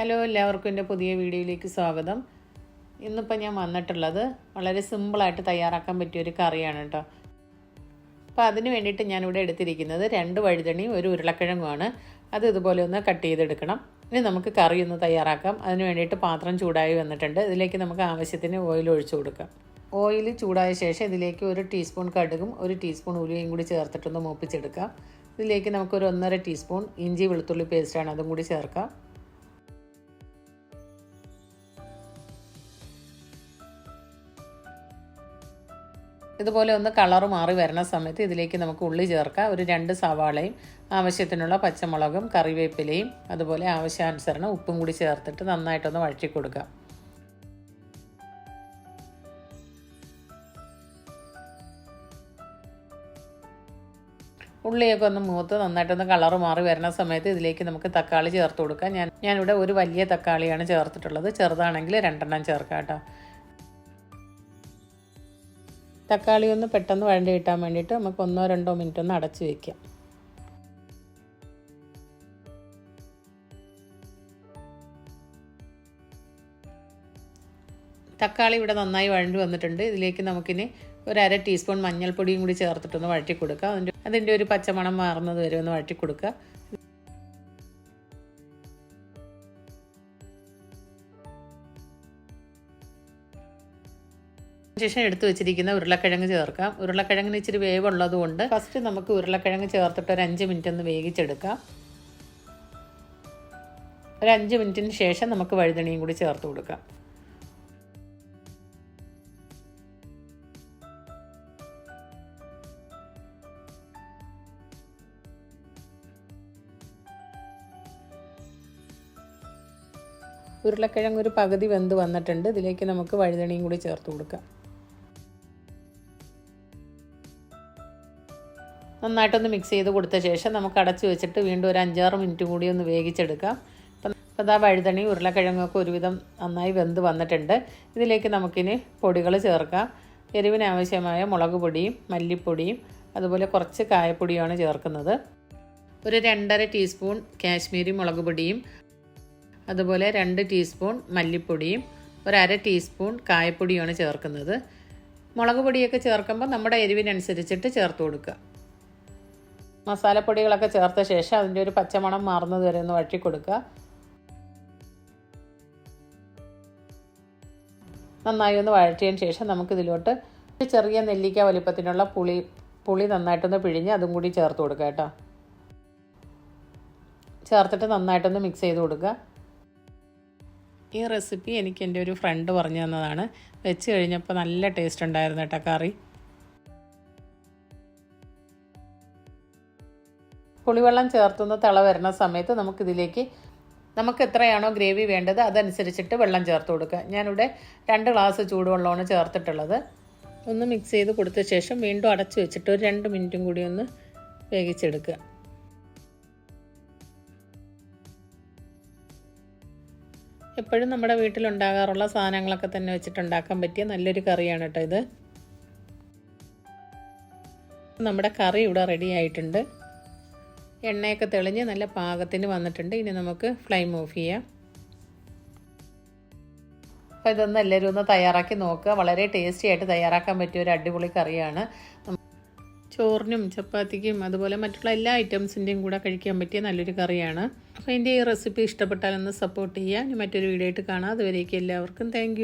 Hello എല്ലാവർക്കും എന്റെ പുതിയ വീഡിയോയിലേക്ക് സ്വാഗതം. ഇന്നിപ്പോൾ ഞാൻ വന്നിട്ടുള്ളത് വളരെ സിമ്പിളായിട്ട് തയ്യാറാക്കാൻ പറ്റിയ ഒരു കറിയാണ് കേട്ടോ അപ്പോൾ അതിന് വേണ്ടിയിട്ട് ഞാനിവിടെ എടുത്തിരിക്കുന്നത് രണ്ട് വഴുതണിയും ഒരു ഉരുളക്കിഴങ്ങുമാണ്. അത് ഇതുപോലെ ഒന്ന് കട്ട് ചെയ്തെടുക്കണം. ഇനി നമുക്ക് കറി ഒന്ന് തയ്യാറാക്കാം. അതിന് വേണ്ടിയിട്ട് പാത്രം ചൂടായി വന്നിട്ടുണ്ട്. ഇതിലേക്ക് നമുക്ക് ആവശ്യത്തിന് ഓയിൽ ഒഴിച്ചു കൊടുക്കാം. ഓയിൽ ചൂടായ ശേഷം ഇതിലേക്ക് ഒരു ടീസ്പൂൺ കടുകും ഒരു ടീസ്പൂൺ ഉലുവയും കൂടി ചേർത്തിട്ടൊന്ന് മൂപ്പിച്ചെടുക്കാം. ഇതിലേക്ക് നമുക്കൊരു ഒന്നര ടീസ്പൂൺ ഇഞ്ചി വെളുത്തുള്ളി പേസ്റ്റാണ് അതും കൂടി ചേർക്കാം. ഇതുപോലെ ഒന്ന് കളർ മാറി വരുന്ന സമയത്ത് ഇതിലേക്ക് നമുക്ക് ഉള്ളി ചേർക്കാം. ഒരു രണ്ട് സവാളയും ആവശ്യത്തിനുള്ള പച്ചമുളകും കറിവേപ്പിലയും അതുപോലെ ആവശ്യാനുസരണം ഉപ്പും കൂടി ചേർത്തിട്ട് നന്നായിട്ടൊന്ന് വഴറ്റി കൊടുക്കാം. ഉള്ളിയൊക്കെ ഒന്ന് മൂത്ത് നന്നായിട്ടൊന്ന് കളർ മാറി വരുന്ന സമയത്ത് ഇതിലേക്ക് നമുക്ക് തക്കാളി ചേർത്ത് കൊടുക്കാം. ഞാൻ ഞാനിവിടെ ഒരു വലിയ തക്കാളിയാണ് ചേർത്തിട്ടുള്ളത്. ചെറുതാണെങ്കിൽ രണ്ടെണ്ണം ചേർക്കാം കേട്ടോ. തക്കാളി ഒന്ന് പെട്ടെന്ന് വഴണ്ടി കിട്ടാൻ വേണ്ടിയിട്ട് നമുക്ക് ഒന്നോ രണ്ടോ മിനിറ്റ് ഒന്ന് അടച്ച് വയ്ക്കാം തക്കാളി ഇവിടെ നന്നായി വഴണ്ടി വന്നിട്ടുണ്ട്. ഇതിലേക്ക് നമുക്കിനി ഒരു അര ടീസ്പൂൺ മഞ്ഞൾപ്പൊടിയും കൂടി ചേർത്തിട്ടൊന്ന് വഴറ്റി കൊടുക്കുക അതിന്റെ അതിന്റെ ഒരു പച്ചമണം മാറുന്നത് വരെ ഒന്ന് വഴറ്റി കൊടുക്കുക. ശേഷം എടുത്തു വെച്ചിരിക്കുന്ന ഉരുളക്കിഴങ്ങ് ചേർക്കാം. ഉരുളക്കിഴങ്ങിന് ഇച്ചിരി വേവുള്ളത് കൊണ്ട് ഫസ്റ്റ് നമുക്ക് ഉരുളക്കിഴങ്ങ് ചേർത്തിട്ട് ഒരു അഞ്ച് മിനിറ്റ് ഒന്ന് വേവിച്ചെടുക്കാം. ഒരു അഞ്ച് മിനിറ്റിന് ശേഷം നമുക്ക് വഴുതണിയും കൂടി ചേർത്ത് കൊടുക്കാം. ഉരുളക്കിഴങ്ങ് ഒരു പകുതി വെന്ത് വന്നിട്ടുണ്ട്. ഇതിലേക്ക് നമുക്ക് വഴുതണിയും കൂടി ചേർത്ത് കൊടുക്കാം. നന്നായിട്ടൊന്ന് മിക്സ് ചെയ്ത് കൊടുത്ത ശേഷം നമുക്ക് അടച്ചു വെച്ചിട്ട് വീണ്ടും ഒരു അഞ്ചാറ് മിനിറ്റ് കൂടി ഒന്ന് വേവിച്ചെടുക്കാം. അപ്പം അപ്പോൾ അതാ വഴുതണി ഉരുളക്കിഴങ്ങൊക്കെ ഒരുവിധം നന്നായി വെന്ത് വന്നിട്ടുണ്ട്. ഇതിലേക്ക് നമുക്കിനി പൊടികൾ ചേർക്കാം. എരിവിനാവശ്യമായ മുളക് പൊടിയും മല്ലിപ്പൊടിയും അതുപോലെ കുറച്ച് കായപ്പൊടിയുമാണ് ചേർക്കുന്നത്. ഒരു രണ്ടര ടീസ്പൂൺ കാശ്മീരി മുളക് പൊടിയും അതുപോലെ രണ്ട് ടീസ്പൂൺ മല്ലിപ്പൊടിയും ഒരു അര ടീസ്പൂൺ കായപ്പൊടിയുമാണ് ചേർക്കുന്നത്. മുളക് പൊടിയൊക്കെ ചേർക്കുമ്പോൾ നമ്മുടെ എരിവിനനുസരിച്ചിട്ട് ചേർത്ത് കൊടുക്കുക. മസാലപ്പൊടികളൊക്കെ ചേർത്ത ശേഷം അതിന്റെ ഒരു പച്ചമണം മാറുന്നത് വരെ ഒന്ന് വഴറ്റി കൊടുക്കുക. നന്നായി ഒന്ന് വഴറ്റിയതിന് ശേഷം നമുക്കിതിലോട്ട് ഒരു ചെറിയ നെല്ലിക്ക വലിപ്പത്തിനുള്ള പുളി പുളി നന്നായിട്ടൊന്ന് പിഴിഞ്ഞ് അതും കൂടി ചേർത്ത് കൊടുക്കുക കേട്ടോ. ചേർത്തിട്ട് നന്നായിട്ടൊന്ന് മിക്സ് ചെയ്ത് കൊടുക്കുക. ഈ റെസിപ്പി എനിക്ക് എന്റെ ഒരു ഫ്രണ്ട് പറഞ്ഞു തന്നതാണ്. വെച്ച് കഴിഞ്ഞപ്പോൾ നല്ല ടേസ്റ്റ് ഉണ്ടായിരുന്നു കേട്ടോ കറി. പുളിവെള്ളം ചേർത്തുന്ന തിള വരുന്ന സമയത്ത് നമുക്കിതിലേക്ക് നമുക്ക് എത്രയാണോ ഗ്രേവി വേണ്ടത് അതനുസരിച്ചിട്ട് വെള്ളം ചേർത്ത് കൊടുക്കുക. ഞാനിവിടെ രണ്ട് ഗ്ലാസ് ചൂടുവെള്ളമാണ് ചേർത്തിട്ടുള്ളത്. ഒന്ന് മിക്സ് ചെയ്ത് കൊടുത്ത ശേഷം വീണ്ടും അടച്ചു വെച്ചിട്ട് ഒരു രണ്ട് മിനിറ്റും കൂടി ഒന്ന് വേവിച്ചെടുക്കുക. എപ്പോഴും നമ്മുടെ വീട്ടിലുണ്ടാകാറുള്ള സാധനങ്ങളൊക്കെ തന്നെ വെച്ചിട്ടുണ്ടാക്കാൻ പറ്റിയ നല്ലൊരു കറിയാണ് കേട്ടോ ഇത്. നമ്മുടെ കറി ഇവിടെ റെഡി ആയിട്ടുണ്ട്. എണ്ണയൊക്കെ തെളിഞ്ഞ് നല്ല പാകത്തിന് വന്നിട്ടുണ്ട്. ഇനി നമുക്ക് ഫ്ലെയിം ഓഫ് ചെയ്യാം. അപ്പോൾ ഇതൊന്ന് എല്ലാവരും ഒന്ന് തയ്യാറാക്കി നോക്കുക. വളരെ ടേസ്റ്റി ആയിട്ട് തയ്യാറാക്കാൻ പറ്റിയ ഒരു അടിപൊളി കറിയാണ്. ചോറിനും ചപ്പാത്തിക്കും അതുപോലെ മറ്റുള്ള എല്ലാ ഐറ്റംസിന്റെയും കൂടെ കഴിക്കാൻ പറ്റിയ നല്ലൊരു കറിയാണ്. അപ്പോൾ എന്റെ ഈ റെസിപ്പി ഇഷ്ടപ്പെട്ടാൽ ഒന്ന് സപ്പോർട്ട് ചെയ്യുക. മറ്റൊരു വീഡിയോ ആയിട്ട് കാണാം. അതുവരേക്കും എല്ലാവർക്കും താങ്ക്